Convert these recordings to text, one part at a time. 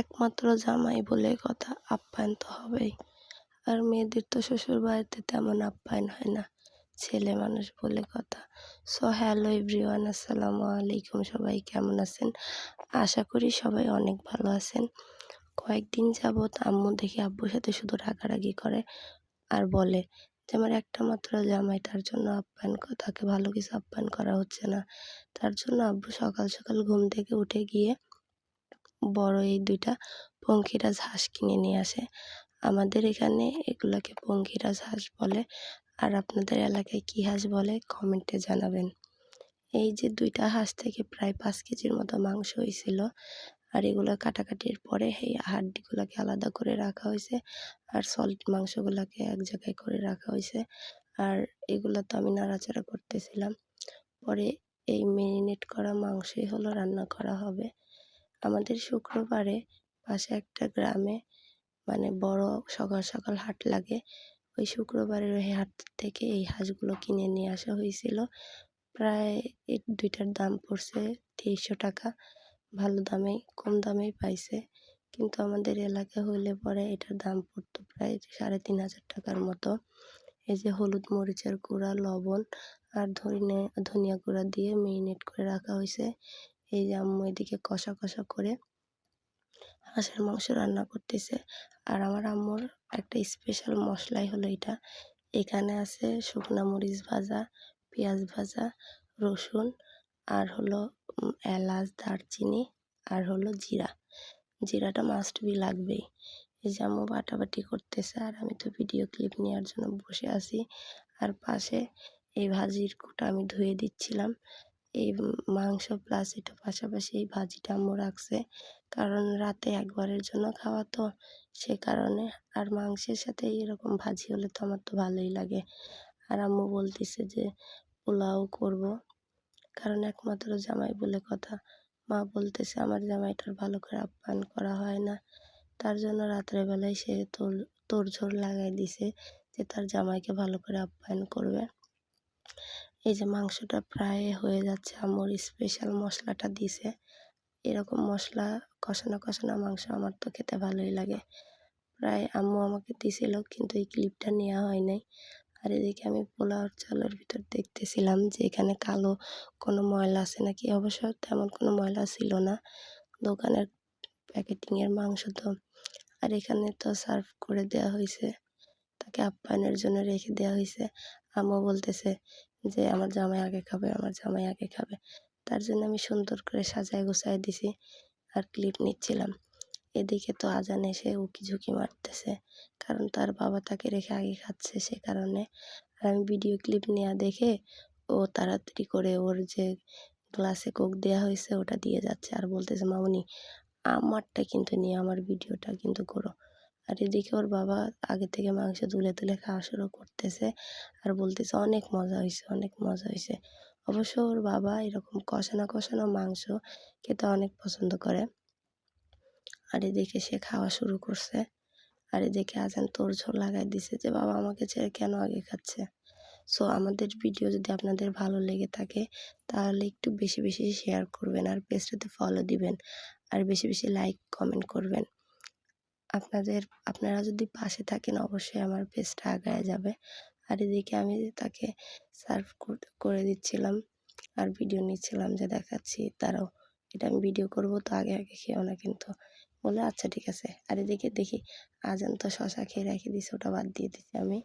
একমাত্র জামাই বলে কথা আপ্যায়ন তো হবেই। আর মেয়েদের তো শ্বশুর বাড়িতে তেমন আপ্যায়ন হয় না, ছেলে মানুষ বলে কথা। সো হ্যালো এভরিওয়ান আসসালামু আলাইকুম, সবাই কেমন আছেন? আশা করি সবাই অনেক ভালো আছেন। কয়েকদিন যাবৎ আম্মু দেখি আব্বুর সাথে শুধু রাগারাগি করে আর বলে যে, আমার একটা মাত্র জামাই, তার জন্য আপ্যায়ন তাকে ভালো কিছু আপ্যায়ন করা হচ্ছে না। তার জন্য আব্বু সকাল সকাল ঘুম থেকে উঠে গিয়ে বড় এই দুইটা পঙ্খিরাজ হাঁস কিনে নিয়ে আসে। আমাদের এখানে এগুলোকে পঙ্খিরাজ হাঁস বলে। আর আপনাদের এলাকায় কী হাঁস বলে কমেন্টে জানাবেন। এই যে দুইটা হাঁস থেকে প্রায় পাঁচ কেজির মতো মাংস হয়েছিল। আর এগুলো কাটাকাটির পরে এই হাড্ডিগুলোকে আলাদা করে রাখা হয়েছে। আর সল্ট মাংসগুলোকে এক জায়গায় করে রাখা হয়েছে। আর এগুলো তো আমি নাড়াচাড়া করতেছিলাম। পরে এই মেরিনেট করা মাংসই হলো রান্না করা হবে। আমাদের শুক্রবারে পাশে একটা গ্রামে মানে বড় সকাল সকাল হাট লাগে। ওই শুক্রবারের ওই হাট থেকে এই হাঁসগুলো কিনে নিয়ে আসা হয়েছিল। প্রায় এই দুইটার দাম পড়ছে তেইশশো টাকা। ভালো দামে, কম দামেই পাইছে। কিন্তু আমাদের এলাকা হইলে পরে এটার দাম পড়তো প্রায় সাড়ে তিন হাজার টাকার মতো। এই যে হলুদ মরিচের গুঁড়া, লবণ আর ধনে ধনিয়া গুঁড়া দিয়ে মেরিনেট করে রাখা হয়েছে এই যে আম্মু এদিকে কষা কষা করে হাঁসের মাংস রান্না করতেছে। আর আমার আম্মুর একটা স্পেশাল মশলাই হলো এটা। এখানে আছে শুকনা মরিচ ভাজা, পেঁয়াজ ভাজা, রসুন আর হলো এলাচ, দারচিনি আর হলো জিরা। জিরাটা মাস্ট বি লাগবেই। এই যে আম্মু বাটাবাটি করতেছে আর আমি তো ভিডিও ক্লিপ নেওয়ার জন্য বসে আছি। আর পাশে এই ভাজির কুটা আমি ধুয়ে দিচ্ছিলাম। এই মাংস প্লাস এটা পাশাপাশি এই ভাজিটা আম্মু রাখছে। কারণ রাতে একবারের জন্য খাওয়া তো সে কারণে। আর মাংসের সাথে এরকম ভাজি হলে তো আমার তো ভালোই লাগে। আর আম্মু বলতেছে যে, পোলাও করব। কারণ একমাত্র জামাই বলে কথা। মা বলতেছে, আমার জামাইটার ভালো করে আপ্যায়ন করা হয় না। তার জন্য রাত্রেবেলায় সে তোর তোড়ঝোড় লাগাই দিছে যে, তার জামাইকে ভালো করে আপ্যায়ন করবে। এই যে মাংসটা প্রায় হয়ে যাচ্ছে আম্মুর স্পেশাল মশলাটা দিছে। এরকম মশলা, কষানো কষানো মাংস আমার তো খেতে ভালোই লাগে। প্রায় আম্মু আমাকে দিছিল, কিন্তু এই ক্লিপটা নেওয়া হয় নাই। আর এদিকে আমি পোলাওর চালের ভিতর দেখতেছিলাম যে এখানে কালো কোনো ময়লা আছে নাকি? অবশ্য তেমন কোনো ময়লা ছিল না। দোকানের প্যাকেটিংয়ের মাংস তো। আর এখানে তো সার্ভ করে দেওয়া হয়েছে তাকে আপ্যায়নের জন্য রেখে দেওয়া হয়েছে আম্মু বলতেছে যে আমার জামাই আগে খাবে, আমার জামাই আগে খাবে। তার জন্য আমি সুন্দর করে সাজায় গোছায় দিছি আর ক্লিপ নিচ্ছিলাম। এদিকে তো আজান এসে উকি ঝুঁকি মারতেছে, কারণ তার বাবা তাকে রেখে আগে খাচ্ছে সে কারণে। আর আমি ভিডিও ক্লিপ নেওয়া দেখে ও তাড়াতাড়ি করে ওর যে গ্লাসে কোক দেওয়া হয়েছে ওটা দিয়ে যাচ্ছে আর বলতেছে, মামনি, আমারটা কিন্তু নিয়ে, আমার ভিডিওটা কিন্তু করো। আর এদিকে ওর বাবা আগে থেকে মাংস তুলে তুলে খাওয়া শুরু করতেছে আর বলতেছে, অনেক মজা হয়েছে অনেক মজা হয়েছে অবশ্য ওর বাবা এরকম কষানো কষানো মাংস খেতে অনেক পছন্দ করে। আর এদিকে সে খাওয়া শুরু করছে। আর এদিকে আজান তোর ঝোল লাগাই দিছে যে, বাবা, আমাকে ছেড়ে কেন আগে খাচ্ছে? সো, আমাদের ভিডিও যদি আপনাদের ভালো লেগে থাকে, তাহলে একটু বেশি বেশি শেয়ার করবেন আর পেজটাতে ফলো দিবেন। আর বেশি বেশি লাইক কমেন্ট করবেন। আপনাদের, আপনারা যদি পাশে থাকেন, অবশ্যই আমার পেজটা আগায় যাবে। আর এদিকে আমি তাকে সার্ভ করে দিচ্ছিলাম আর ভিডিও নিচ্ছিলাম যে দেখাচ্ছি তারাও। এটা আমি ভিডিও করব, তো আগে আগে খেয়েও না কিন্তু। বলে আচ্ছা ঠিক আছে। আর এদিকে দেখি আজান তো শশা খেয়ে রেখে দিছে, ওটা বাদ দিয়ে দিচ্ছি আমি।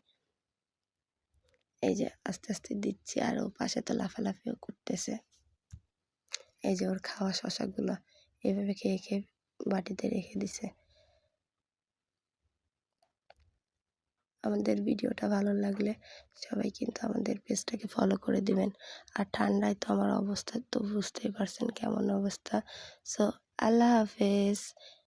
এই যে আস্তে আস্তে দিচ্ছি আর ও পাশে তো লাফালাফিও করতেছে। এই যে ওর খাওয়া শশাগুলো এভাবে খেয়ে খেয়ে বাটিতে রেখে দিছে। আমাদের ভিডিওটা ভালো লাগলে সবাই কিন্তু আমাদের পেজটাকে ফলো করে দিবেন। আর ঠান্ডায় তো আমার অবস্থা তো বুঝতেই পারছেন কেমন অবস্থা। সো আল্লাহ হাফেজ।